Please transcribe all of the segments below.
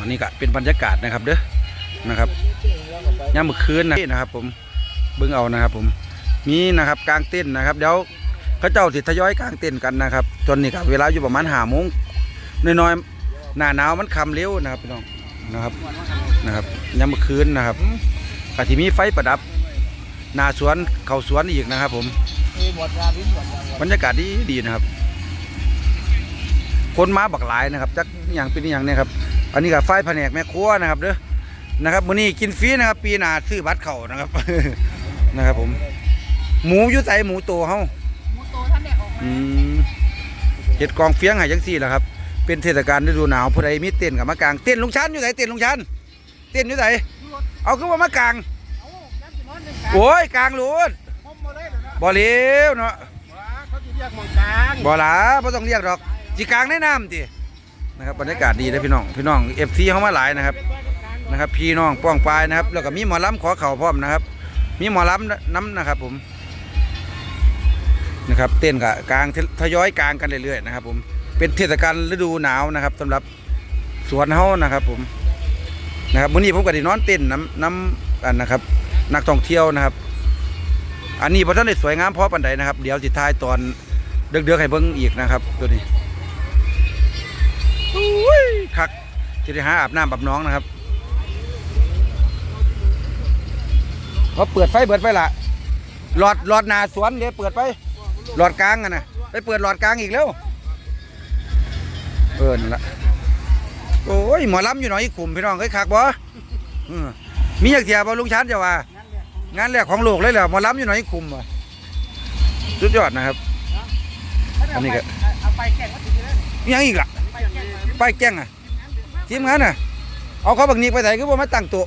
อันนี้ก็เป็นบรรยากาศนะครับเด้อนะครับยามมื้อคืนนะนะครับ ผมเบิ่งเอานะครับ ผมมีนะครับกลางเต้นนะครับเดี๋ยวเขาเจ้าสิทยอยกลางเต้นกันนะครับ จนนี่ก็เวลาอยู่ประมาณ5โมงน้อยๆหน้าหนาวมันคำเร็วนะครับพี่น้องนะครับนะครับยามมื้อคืนนะครับก็สิมีไฟประดับหน้าสวนเขาสวนอีกนะครับ ผมบรรยากาศดีดีนะครับคนมาบักหลายนะครับจักอย่างเป็นอย่างเนี่ยครับ อันนี้กับไฟแผนกแม่ครัวนะครับเด้อนะครับมื้อนี้กินฟรีนะครับ ปีหน้าซื้อบัตรเข้านะครับ นะครับผม หมูอยู่ใส่หมูโตเฮาหมูโตท่านแดกออกมาอืมเฮ็ดกองเฟียงให้จังซี่แหละครับ เป็นเทศกาลฤดูหนาวผู้ใดมีเต้นกับมากางเต้นลุงชันอยู่ไหนเต้นลุงชันเต้นอยู่ไหนเอาคือว่ามากางเอาน้ำสินอนหนึ่งกลางโอ้ยกางโลดผมมาได้เลยนะบ่เลวเนาะว้าเขาจะเรียกหมองกลางบ่หลาบ่ต้องเรียกดอกสิกลางในน้ำติ นะครับบรรยากาศดีนะพี่น้องพี่น้อง FC เฮามาหลายนะครับนะครับ พี่น้องป้องปลายนะครับ แล้วก็มีหมอลำขอเข่าพร้อมนะครับ มีหมอลำน้ำนะครับ ผมนะครับเต้นกับกลางทยอยกลางกันเรื่อยๆนะครับ ผมเป็นเทศกาลฤดูหนาวนะครับสำหรับสวนเฮานะครับ ผมนะครับมื้อนี้ผมก็ได้นอนเต้นน้ำน้ำกันนะครับ นักท่องเที่ยวนะครับ อันนี้พอท่านได้สวยงามพอปันใดนะครับ เดี๋ยวสิท้ายตอนเดือกๆให้เบิ่งอีกนะครับ ตัวนี้ คักจะได้หาอาบน้ำอาบน้องนะครับเขาเปิดไฟเปิดไฟละหลอดหลอดหนาสวนเดี๋ยวเปิดไปหลอดกลางกันนะไปเปิดหลอดกลางอีกแล้วเออนั่นละโอ้ยหมอลำอยู่หน่อยอีกกลุ่มพี่น้องเอ้ยคักบ่อืมมีอยากเสียบ่ลุงชันจะว่างานแรกของโลกเลยเหรอหมอลำอยู่หน่อยอีกกลุ่มว่ะสุดยอดนะครับอันนี้ก็เอาไปแข่งวัตถุดิบเลยมีหยังอีกล่ะไปแข่งมาไปแจ้งอะทีมงานอะ เอาเขาบักนีไปไหนคือบ่มาตั้งโต๊ะ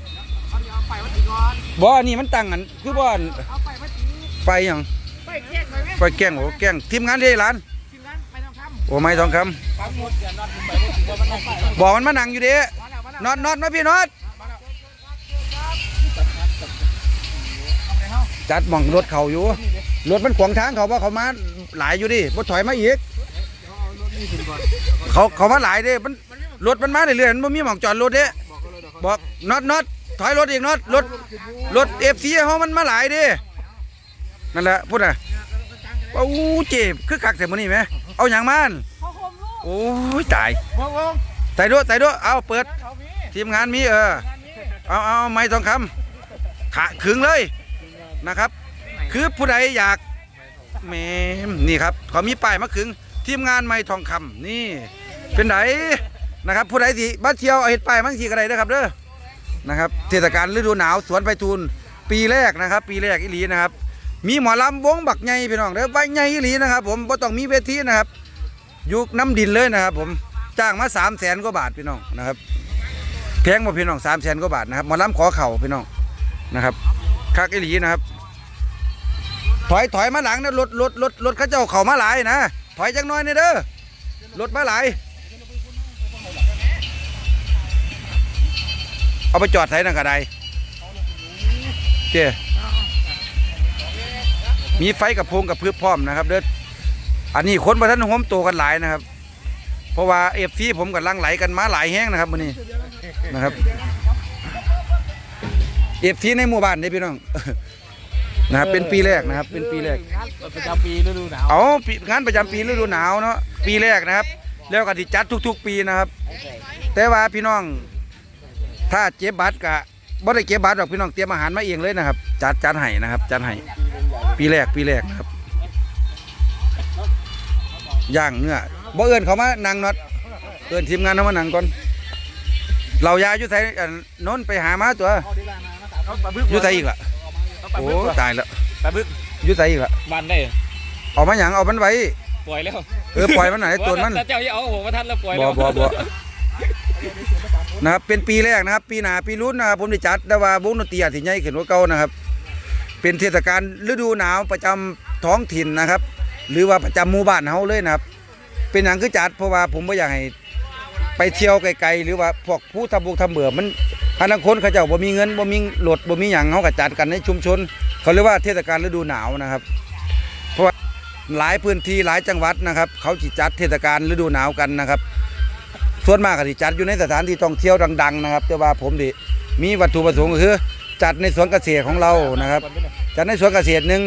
เอาเดี๋ยวเอาไปวัตถุดิบก่อนบ่อันนี้มันตั้งอันคือบ่อันเอาไปวัตถุดิบไปหยังไปแข่งหน่อยไหมไปแกล้งโอ้แกล้งทีมงานเด้ร้านทีมงานไปทำคำโอ้ไม้ทองคำฟังหมดอย่านอนถึงไปไม่ถึงว่ามันต้องไปบอกมันมานั่งอยู่เด้มาแล้วมาแล้วน็อตน็อตมาพี่น็อตจัดหม่องรถเขาอยู่รถมันขวางทางเขาว่าเขามาหลายอยู่ดิบ่ถอยมาอีก เขาเขามาหลายเด้มันรถมันมาเรื่อยๆมันบ่มีหม่องจอดรถเด้บอกน็อตน็อตถอยรถอีกน็อตรถรถ FC เฮามันมาหลายเด้นั่นแหละพูดน่ะว่าอู้เจ็บคือคักแต่มื้อนี้แหมเอาหยังมันโอ้ยตายใส่ด้วยใส่ด้วยเอาเปิด ทีมงานมีเออเอาเอาไม้ทองคำขาขึงเลยนะครับ คือผู้ใดอยากแหมนี่ครับเขามีป้ายมาขึง ทีมงานไม้ทองคำนี่ เป็นไหนนะครับ ผู้ใดสิบ้านเที่ยวเอาเห็ดป้ายมันสีกระไดนะครับเด้อนะครับเทศกาลฤดูหนาวสวนไปทูลปีแรกนะครับ ปีแรกอีหลีนะครับ มีหมอลำวงบักใหญ่พี่น้องเด้อใบใหญ่อีหลีนะครับ ผมบ่ต้องมีเวทีนะครับยุคน้ำดินเลยนะครับ ผมจ้างมาสามแสนกว่าบาทพี่น้องนะครับแพงมาพี่น้องสามแสนกว่าบาทนะครับหมอลำขอเข่าพี่น้องนะครับคักอีหลีนะครับ ถอยถอยมาหลังนะรถรถรถรถข้าเจ้าเข่ามาหลายนะ ถอยจังน้อยเนี่ยเด้อรถมาหลายเอาไปจอดไถนั่นกระไดเจ้มีไฟกับพงกับพืชพร้อมนะครับ เด้ออันนี้คนมาท่านโฮมโตกันหลายนะครับ เพราะว่าเอฟซีผมกับลังไหลกันมาหลายแห้งนะครับมื้อนี้นะครับเอฟซีในหมู่บ้านนี่พี่น้อง นะครับเป็นปีแรกนะครับ เป็นปีแรกงานประจำปีฤดูหนาวเอาปีงานประจำปีฤดูหนาวเนาะปีแรกนะครับ แล้วก็ที่จัดทุก ๆ ปีนะครับ แต่ว่าพี่น้อง ถ้าเจ็บบัตรกะบ่ได้เก็บบัตรหรอกพี่น้องเตรียมอาหารมาเองเลยนะครับ จัดจัดให้นะครับ จัดให้ปีแรกปีแรกนะครับย่างเนื้อบ่เอิ้นเขามานั่งน็อตเอิ้นทีมงานเขามานั่งก่อนเรายาอยู่ไสอันโน้นไปหามาตัวเอาปลาบึกอยู่ไสอีกล่ะเอาปลาโอ้บึกตายแล้ว ปลาบึกอยู่ไสอีกล่ะวันได้เอามาหยังเอามันไว้ ปล่อยแล้วเออปล่อยมันหน่อยตัวมันแต่เจ้าอย่าเอาผมมาทันแล้วปล่อยบ่แล้วบ่บ่นะครับเป็นปีแรกนะครับ ปีหน้าปีรุ่นนะครับผมได้จัดแต่ว่าวงดนตรีอาจสิใหญ่ขึ้นกว่าเก่านะครับ เป็นเทศกาลฤดูหนาวประจำท้องถิ่นนะครับ หรือว่าประจำหมู่บ้านเฮาเลยนะครับ เป็นหยังคือจัดเพราะว่าผมบ่อยากให้ไปเที่ยวไกลๆหรือว่าพวกผู้ทำบุญทำเบื่อมันอันนั้นคนเขาเจ้าบ่มีเงินบ่มีรถบ่มีหยังเฮาก็จัดกันในชุมชน เขาเรียกว่าเทศกาลฤดูหนาวนะครับ เพราะว่าหลายพื้นที่หลายจังหวัดนะครับ เขาจิจัดเทศกาลฤดูหนาวกันนะครับ ส่วนมากก็สิจัดอยู่ในสถานที่ท่องเที่ยวดัง ๆ นะครับ แต่ว่าผมดิมีวัตถุประสงค์ก็คือจัดในสวนเกษตรของเรานะครับ จัดในสวนเกษตรหนึ่ง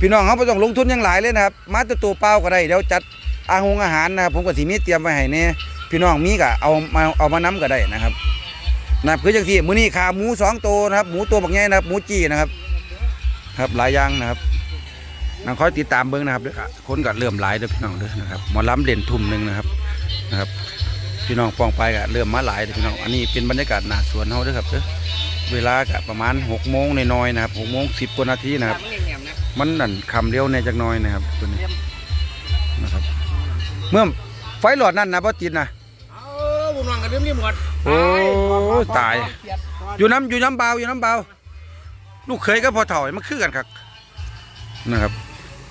พี่น้องเขาไม่ต้องลงทุนยังหลายเลยนะครับ มาตัวตัวเปล่าก็ได้เดี๋ยวจัดอาหงอาหารนะครับ ผมก็สิมีเตรียมไว้ให้เนี่ยพี่น้องมีก็เอามาเอามานํก็ได้นะครับนะคือจังที่มื้อนี้ขาหมูสองตัวนะครับ หมูตัวบักใหญ่นะครับ หมูจี้นะครับ ครับหลายอย่างนะครับนังคอยติดตามเบิ้งนะครับเด้อครับคนก็เริ่มหลายเด้อพี่น้องเด้อนะครับหมอลำเด่นทุ่มหนึ่งนะครับนะครับ พี่น้องปองไปก็เริ่มมาหลายเด้อพี่น้องอันนี้เป็นบรรยากาศหน้าสวนเฮาเด้อครับเด้อเวลาก็ประมาณ6โมงน้อยๆนะครับ6โมง10กว่านาทีนะครับ มันนั่นคำเดียวในจักหน้อยนะครับตัวนี้นะครับ เมื่อไฟหลอดนั่นนะพ่ติดนะเอาบุญวังกันเรื่องนี้หมดโอ้ยตาย อยู่น้ำอยู่น้ำเบาอยู่น้ำเบา ลูกเคยก็พอเถ่ามันคือกันครับนะครับ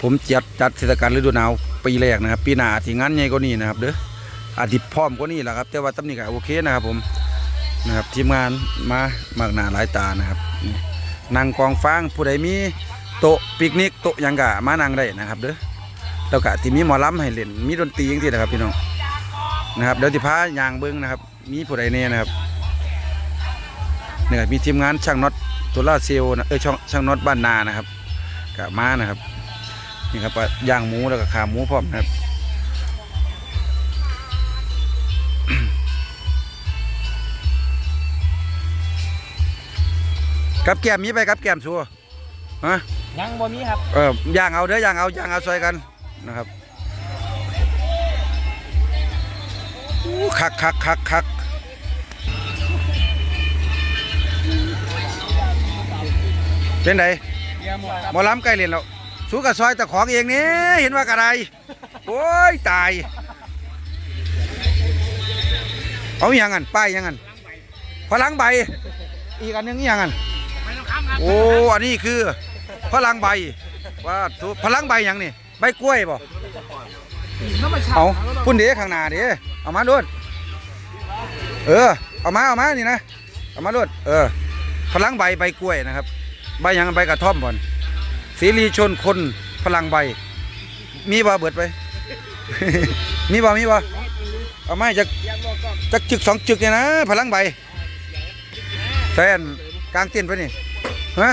ผมจัดจัดเทศกาลฤดูหนาวปีแรกนะครับ ปีหน้าที่งานใหญ่กว่านี้นะครับ เด้ออาจจะพร้อมกว่านี้แหละครับ แต่ว่าตำนี้ก็โอเคนะครับ ผมนะครับทีมงานมามากหน้าหลายตานะครับนั่งกองฟางผู้ใดมีโต๊ะปิกนิกโต๊ะยังกะมานั่งได้นะครับ เด้อแล้วก็ที่มีหมอลำให้เล่นมีดนตรีอย่างที่นะครับพี่น้องนะครับเดี๋ยวที่พายางเบิ้งนะครับ มีผู้ใดเนี่ยนะครับเนี่ยมีทีมงานช่างน็อต ตัวล่าร์เซลล์นะเออช่างช่างน็อตบ้านนานะครับกะมานะครับนี่ครับย่างหมูแล้วก็ขาหมูพร้อมนะครับกับแก้มมีไปกับแก้มชัวฮะยังบ่มีครับเออย่างเอาเด้อย่างเอาย่างเอาซอยกันนะครับอู้คักคักคักคัก เป็นไงมหมดครับหมอลำใกล้เรียนแล้วสู้กับซอยแต่ของเองนี่เห็นว่ากระไรโอ้ยตาย เอาอย่างกันป้ายอย่างกันพลังใบ อีกอันหนึงอหย่างกันไม่ต้องข้ามครับโอ้อันนี้คือพลังใบว่าทุพลังใบอย่างนี่ใบกล้วยบ่เอาพุ่นเด้ข้างหน้าเด้เอามาโลดเออเอามาเอามานี่นะเอามาโลดเออพลังใบใบกล้วยนะครับ ใบหยังใบกระท่อมบ่อนสีรีชนคนพลังใบ มีบ่เบิดไป มีบ่มีบ่เอามาจากจากจึกสองจึกเนี่ยนะพลังใบใส่อันกลางเต้นท์ไปนี่ฮะ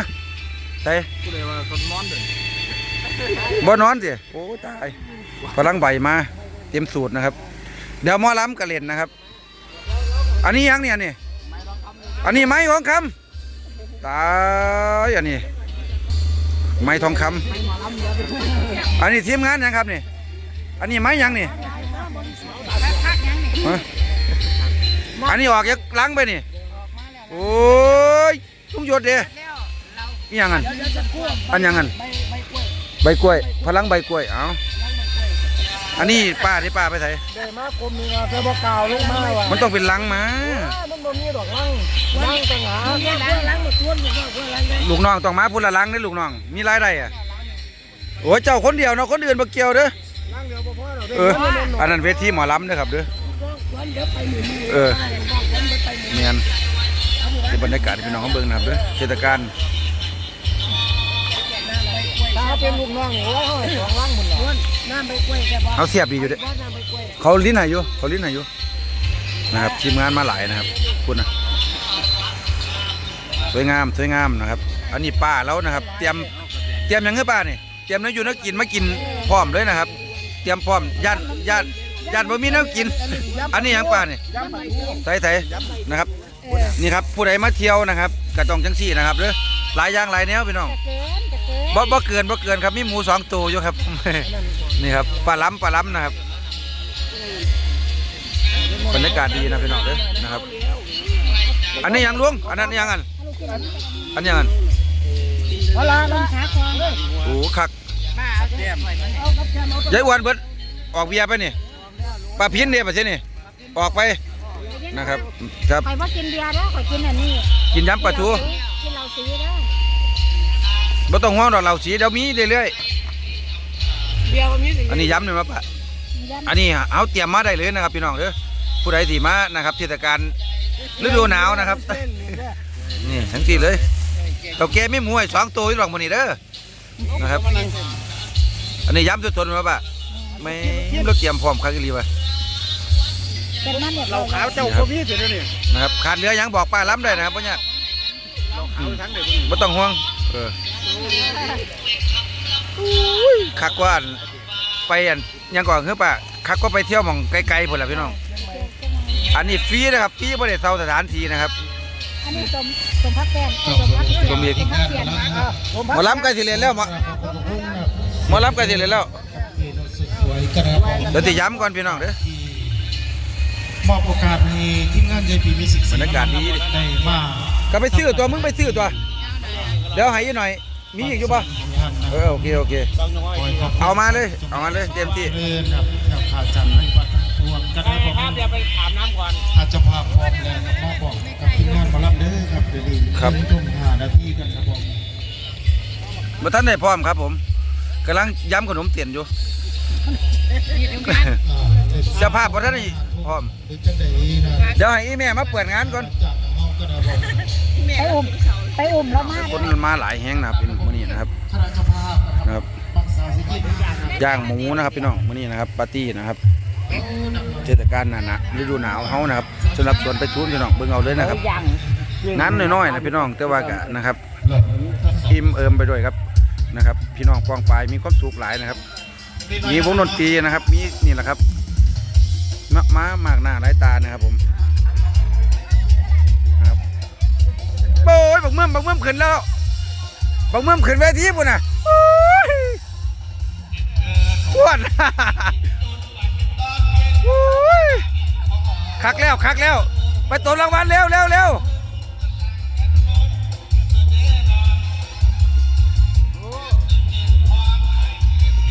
ใส่ผู้ใดว่าคนนอนเด้อบ่นอนสิโอ้ตายพลังใบมา เต็มสูตรนะครับ เดี๋ยวหมอลำกระเล่นนะครับ อันนี้ยังเนี่ยนี่อันนี้ไม้ทองคำ ตายอันนี้ ไม้ทองคำอันนี้ทีมงานยังครับนี่ อันนี้ไม้ยังนี่ฮะอันนี้ออกจากหลังไปนี่โอ้ยลุงหยดเด้นี่ยังไงอันยังไงใบกล้วย พลังใบกล้วย เอา อันนี้ป้าที่ป้าไปใส่เดมากรมนี่นะเธอบอกกล่าวลงมาว่ะมันต้องเป็นลังมามันบ่มีดอกลังลังแต่งหาลังมาชวนอยู่ว่าลังได้ลูกน้องต้องมาพูดละลังได้อลูกน้อง มีรายได้อะโอ้ยเจ้าคนเดียวเนาะคนอื่นบ่เกี่ยวเด้อลังเดียวบ่พอดอกเอออันนั้นเวทีหมอลำเด้อครับเด้อวันเดี๋ยวไปหมู่เออเมียนเป็นบรรยากาศให้พี่น้องเขาเบิ่งนะครับเด้อเทศกาลถ้า เป็นลูกน้องโอ้ยสองลังหมดแล้วน้ำใบกล้วยแค่บ่เขาเสียบดีอยู่เด้อว่าน้ำใบกล้วยเขาลิ้นไหนอยู่เขาลิ้นไหนอยู่นะครับทีมงานมาหลายนะครับคุณนะสวยงามสวยงามนะครับ อันนี้ป้าแล้วนะครับ เตรียมเตรียมยังเงี้ป้านี่เตรียมเนื้ออยู่เนื้อกินมากินพร้อมเลยนะครับ เตรียมพร้อมย่านย่านย่านบ่มีเนื้อกิน อันนี้ยังป้านี่ยใส่ใส่นะครับ นี่ครับผู้ใดมาเที่ยวนะครับกระตองจังซี่นะครับเด้อ หลายอย่างหลายแนวพี่น้องเกินจะเกินบ่บ่เกินบ่เกินครับมีหมูสองตัวอยู่ครับ นี่ครับปลาล้ำปลาล้ำนะครับบรรยากาศดีนะพี่น้องเด้อนะครับ อันนี้หยังลุงอันนั้นหยังอันอันหยังอันเอาละนะขาควางโอ้คักมาเอาแก้มเอากับแก้มเอายายอ้วนเบิดออกเบียร์ไปนี่ปลาพินเด้ป่ะเช่นี่ออกไป นะครับครับข่อยว่ากินเบียร์แล้วข่อยกินอันนี้กินยำปลาทูกินเหล้าสีแล้วบ่ต้องห่วงดอกเหล่าสีเดี๋ยวมีเรื่อยเบียร์บ่มีสิๆอันนี้ย้ำหน่อยมาปะอันนี้เอาเตรียมมาได้เลยนะครับพี่น้องเด้อผู้ใดที่มานะครับเทศกาลฤดูหนาวนะครับนี่ทั้งที่เลยเต่าแกไม่หมูให้สองตัวอยู่หรอกมันนี่เด้อนะครับ อันนี้ย้ำสุดทนมาปะไม่เราเตรียมพร้อมครั้งอีหลีวะ เป็นมันเนี่ยเราขาวเจ้าก็มีเสร็จแล้วนี่นะครับขาดเหลือหยังบอกป้าล้ำได้นะครับพ่อเนี่ยเราขาวทั้งเด็กไม่ต้องห่วงเออคักกว่าอันไปอันยังก่อนคือป่ะคักก็ไปเที่ยวหมองไกลๆพุ่นล่ะพี่น้อง อันนี้ฟรีนะครับฟรีบ่ได้เซาสถานที่นะครับ อันนี้สมสมพักแป้งสมพักสมเด็จสมพักเสียนหมอลำใกล้สิเรียนแล้วหมอหมอลำใกล้สิเรียนแล้วสวยกระบอกเดี๋ยวจะย้ำก่อนพี่น้องเด้อ มอบโอกาสให้ทีมงาน JP Music บรรยากาศดีได้มาก็ไปซื้อตัวมึงไปซื้อตัว เดี๋ยวให้อีกหน่อย มีอีกอยู่ป่ะเออโอเคโอเค เอามาเลยเอามาเลยเต็มที่ เดินครับแถวขาจันให้วัดทั้งปวงก็ได้ผมครับเดี๋ยวไปอาบน้ำก่อนอาจจะพาพร้อมแล้วครับมาบอกกับทีมงานหมารับเด้อครับเดี๋ยวนี้ครับ เดินชมหาหน้าที่กันครับผม มาท่านได้พร้อมครับผมกำลังย้ำขนมเตียนอยู่อ่าได้ เจ้าภาพบ่ท่านได้พร้อมหรือจะได้นะเดี๋ยวให้อีแม่มาเปิดงานก่อนจากเฮาก็ได้บอกไปอุ้มไปอุ้มแล้วมาคนมันมาหลายแห้งนะครับเป็นมื้อนี้นะครับคณะเจ้าภาพนะนะคครัรับบปักษาสิกินนะครับย่างหมูนะครับพี่น้องมื้อนี้นะครับปาร์ตี้นะครับเทศกาลหนาหนะฤดูหนาวเฮานะครับสำหรับสวนไปทุนพี่น้องเบิ่งเอาเลยนะครับยังงานน้อยๆนะพี่น้องแต่ว่าก็นะครับอิ่มเอิมไปด้วยครับนะครับ พี่น้องปองปายมีความสุขหลายนะครับ มีวงดนตรีนะครับ มีนี่แหละครับมะม้ามากหน้าหลายตานะครับผมครับโอ้ยบักเมื่อมบักเมื่อมขึ้นแล้วบักเมื่อมขึ้นเวทีปุ่นน่ะโอ้ยอ้วนโอ้ยคักแล้วคักแล้ว ไปตบรางวัลเร็วเร็วเร็ว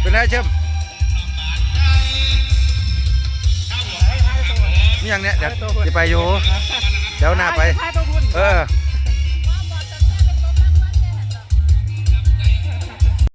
เป็นไงเชิม นี่ยังเนี้ยเดี๋ยวจะไปอยู่ เดี๋ยวหน้าไปเออ